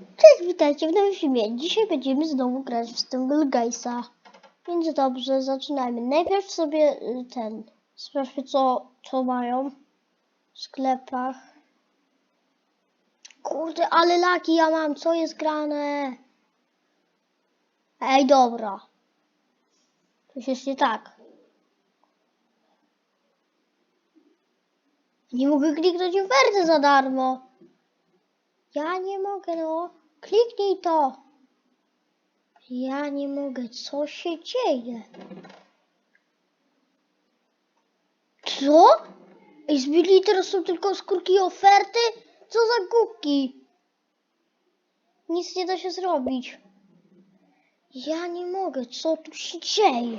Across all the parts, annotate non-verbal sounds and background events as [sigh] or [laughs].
Cześć, witajcie w nowym filmie. Dzisiaj będziemy znowu grać w Stumble Guysa. Więc dobrze, zaczynajmy. Najpierw sobie y, ten, sprawdźmy co, co mają w sklepach. Kurde, ale laki ja mam, co jest grane? Ej, dobra. Coś jest nie tak. Nie mogę kliknąć oferty za darmo. Ja nie mogę, no. Kliknij to. Ja nie mogę. Co się dzieje? Co? Ej, zbili teraz są tylko skórki i oferty? Co za głupki? Nic nie da się zrobić. Ja nie mogę. Co tu się dzieje?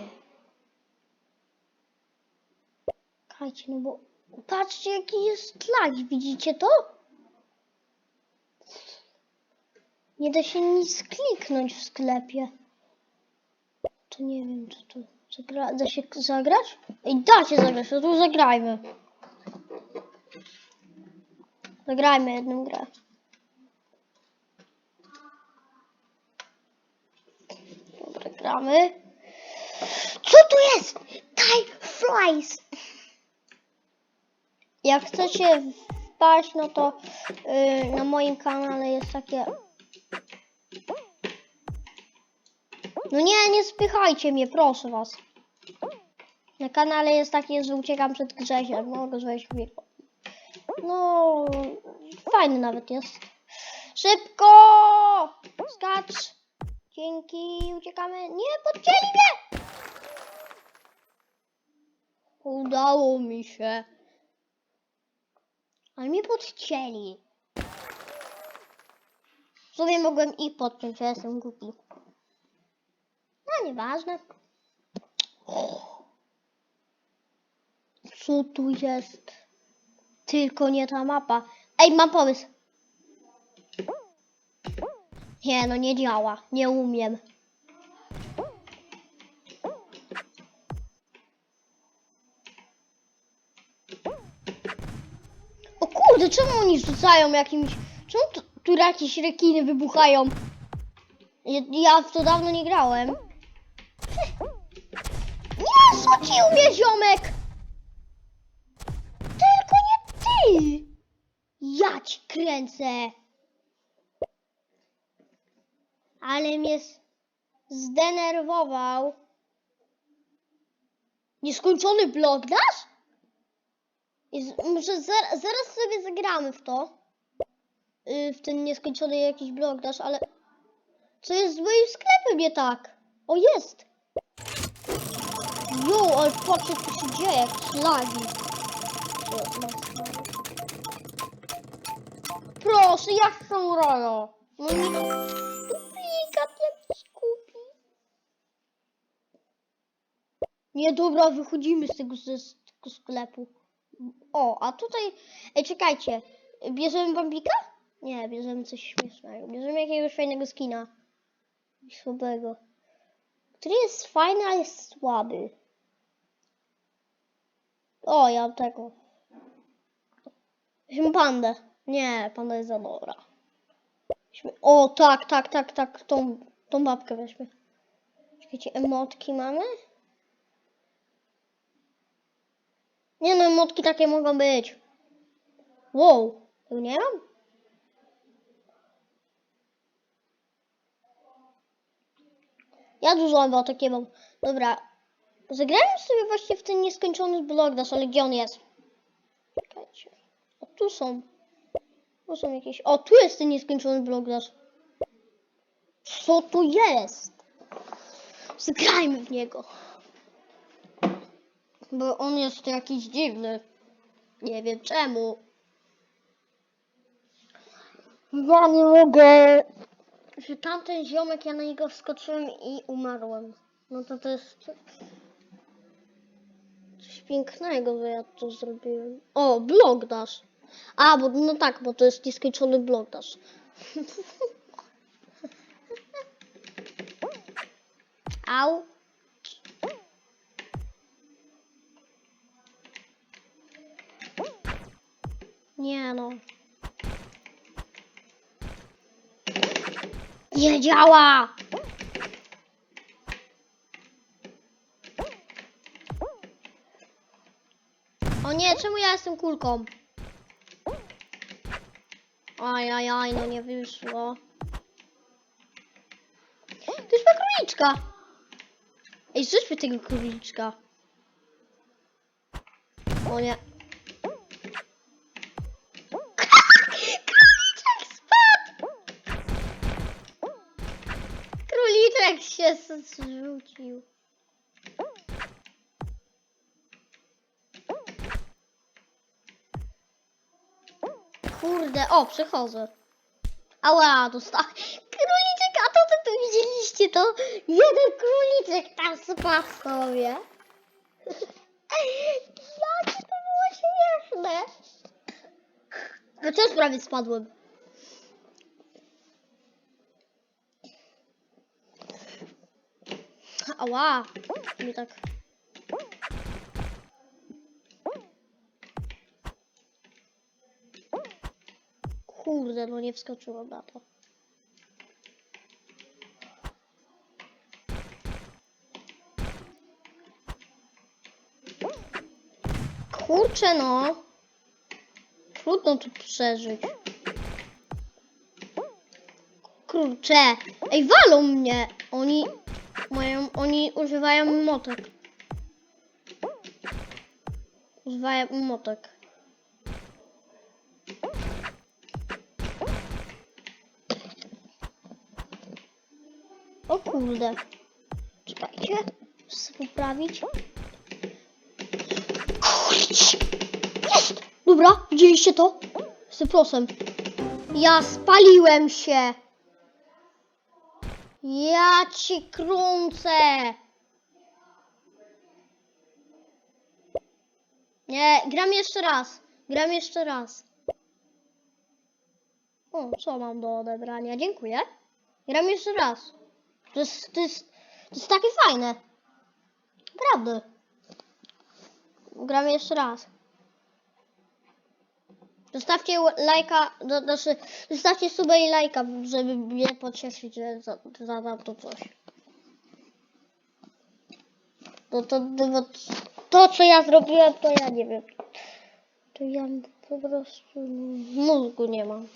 Kajcie, no bo... Patrzcie, jaki jest lag. Widzicie to? Nie da się nic kliknąć w sklepie. To nie wiem, co tu. Zagra... Da się zagrać? Ej, da się zagrać, to zagrajmy. Zagrajmy jedną grę. Dobra, gramy. Co tu jest? Time flies! Jak chcecie wpaść, no to yy, na moim kanale jest takie No nie, nie spychajcie mnie, proszę was. Na kanale jest takie, że uciekam przed Grzesiem. Mogę wejść w. No, fajny nawet jest. Szybko! Skacz! Dzięki, uciekamy. Nie, podcięli mnie! Udało mi się. Ale mnie podcięli. W sumie mogłem ich podciąć, ja jestem głupi. Nieważne. Co tu jest? Tylko nie ta mapa. Ej, mam pomysł. Nie, no nie działa. Nie umiem. O kurde, czemu oni rzucają jakimś... Czemu tu, tu jakieś rekiny wybuchają? Ja, ja w to dawno nie grałem. Rzucił mnie ziomek! Tylko nie ty! Ja ci kręcę! Ale mnie zdenerwował. Nieskończony blok dasz? Zar, zaraz sobie zagramy w to. Yy, w ten nieskończony jakiś blok dasz, ale... Co jest z moim sklepem nie tak? O, jest! Jo, ale patrzcie, co się dzieje, jak lagi. O, masz. Proszę, jak są rojo? No nie... Duplikat jakiś kupi. Nie, dobra, wychodzimy z tego, z tego sklepu. O, a tutaj... Ej, czekajcie. Bierzemy bambika? Nie, bierzemy coś śmiesznego. Bierzemy jakiegoś fajnego skina. Słabego. Który jest fajny, a jest słaby. O, ja mam tego. Weźmy pandę. Nie, panda jest za dobra. Weźmy... O, tak, tak, tak, tak. Tą, tą babkę weźmy. Czekajcie, emotki mamy? Nie no, emotki takie mogą być. Wow, tego nie mam? Ja dużo emotek nie mam. Dobra. Zagrałem sobie właśnie w ten nieskończony blok dash, ale gdzie on jest? Czekajcie. O, tu są. Tu są jakieś... O, tu jest ten nieskończony blok dash. Co tu jest? Zagrajmy w niego. Bo on jest jakiś dziwny. Nie wiem czemu. Ja nie mogę. Że tamten ziomek, ja na niego wskoczyłem i umarłem. No to to jest pięknego, ja to zrobiłem. O, blok dasz. A, bo no tak, bo to jest nieskończony blok dasz. [laughs] Au. Nie no. Nie działa! O nie, czemu ja jestem kulką? Ajajaj, no nie wyszło. To jest ma króliczka. Ej, rzućmy tego króliczka. O nie. Króliczek spadł! Króliczek się zrzucił. Kurde, o, przechodzę. Ała, dostałem. [laughs] Króliczek, a to co tu widzieliście, to jeden króliczek tam spadł sobie. [laughs] Jakie to było śmieszne. No też prawie spadłem. Ała, mi tak... Kurde, no nie wskoczyłam na to. Kurczę no. Trudno tu przeżyć. Kurczę. Ej, walą mnie. Oni mają, oni używają motek. Używają motek. Kurde. Czekajcie. Muszę poprawić. Kurczę. Jest! Dobra, widzieliście to? Z cyprosem. Ja spaliłem się. Ja ci kręcę. Nie, gram jeszcze raz. Gram jeszcze raz. O, co mam do odebrania? Dziękuję. Gram jeszcze raz. To jest, to jest, to jest takie fajne. Naprawdę. Gram jeszcze raz. Zostawcie lajka, do, znaczy, zostawcie suba i lajka, żeby mnie pocieszyć, że za- zadam to coś. To, to, to, to, co ja zrobiłem, to ja nie wiem. To ja po prostu mózgu nie mam.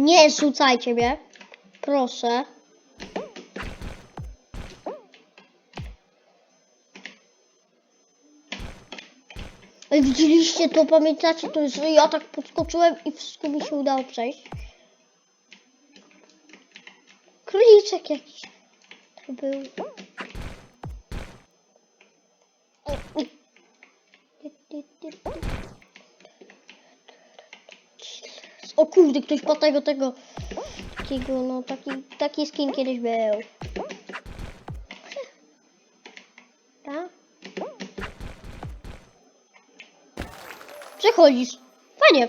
Nie rzucajcie mnie. Proszę. Widzieliście to, pamiętacie to, że ja tak podskoczyłem i wszystko mi się udało przejść? Króliczek jakiś to był. O, kurde, ktoś po tego, tego, takiego, no taki, taki skin kiedyś był. Przechodzisz. Fajnie.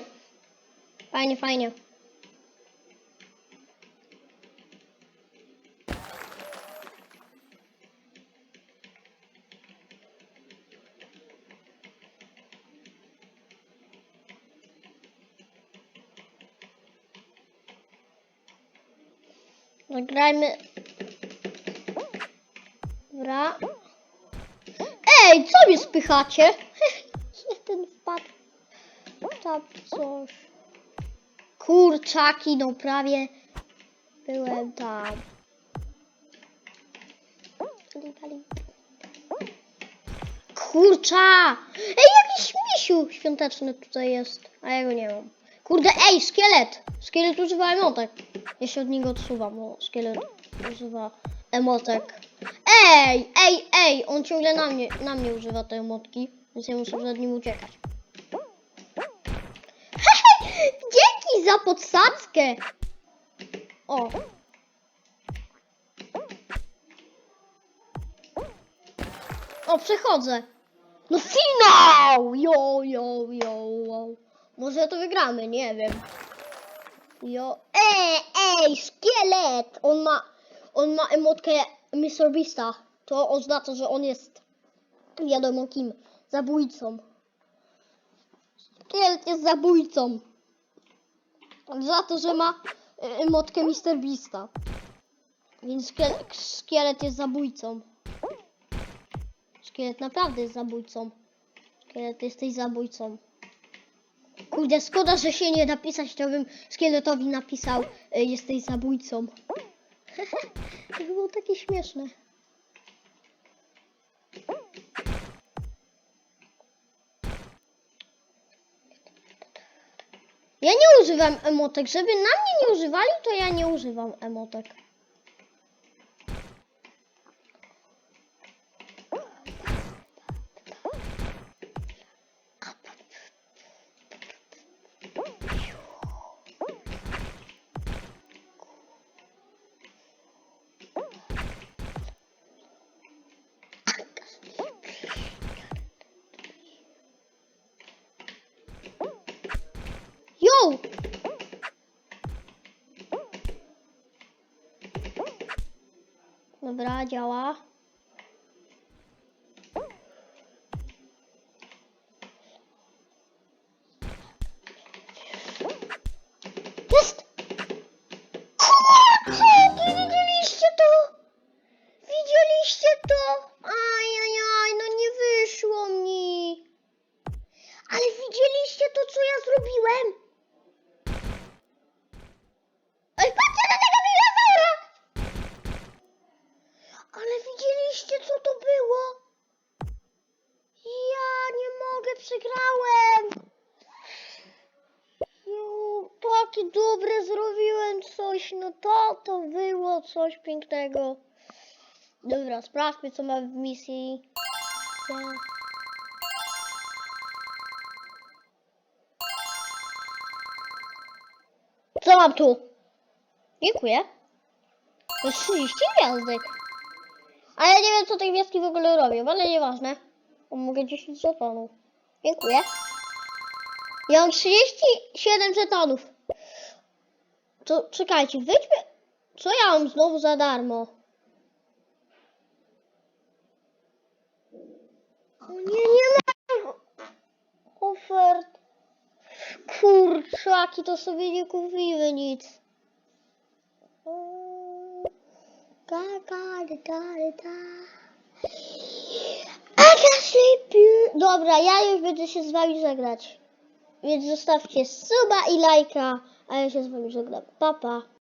Fajnie, fajnie. Zagrajmy. Dobra. Ej, co mnie spychacie? [laughs] Jeden wpadł. Tam coś. Kurczaki, no prawie byłem tam. Kurcza! Ej, jakiś misiu świąteczny tutaj jest, a ja go nie mam. Kurde, ej, szkielet! Szkielet używa emotek. Ja się od niego odsuwam, bo szkielet używa emotek. Ej, ej, ej, on ciągle na mnie, na mnie używa te emotki, więc ja muszę przed nim uciekać. [laughs] Dzięki za podsadzkę! O. O, przechodzę. No finał! Jo, jo, jo, jo. Może to wygramy, nie wiem. Jo. Ej, ej, szkielet! On ma, on ma emotkę Mr. Beasta. To oznacza, że on jest wiadomo kim. Zabójcą. Szkielet jest zabójcą. Za to, że ma y, emotkę Mr. Beasta. Więc szkiel szkielet jest zabójcą. Szkielet naprawdę jest zabójcą. Szkielet jesteś zabójcą. Kurde, szkoda, że się nie napisać, to bym szkieletowi napisał y, jesteś zabójcą. [laughs] to by było takie śmieszne. Ja nie używam emotek. Żeby na mnie nie używali, to ja nie używam emotek. Dobra, działa. Widzieliście, co to było? Ja nie mogę, przegrałem! No, takie dobre zrobiłem coś, no to to było coś pięknego. Dobra, sprawdźmy, co mamy w misji. Ja. Co mam tu? Dziękuję. To jest 30 gwiazdek. A ja nie wiem, co te gwiazdki w ogóle robią, ale nieważne. Bo mogę 10 żetonów. Dziękuję. Ja mam 37 żetonów. To czekajcie, wyjdźmy. Co ja mam znowu za darmo? O nie, nie mam ofert. Kurczaki, to sobie nie kupimy nic. Da, da, da. Sleep you. Dobra, ja już będę się z wami żegnać. Więc zostawcie suba i lajka, a ja się z wami żegnam. Pa, pa.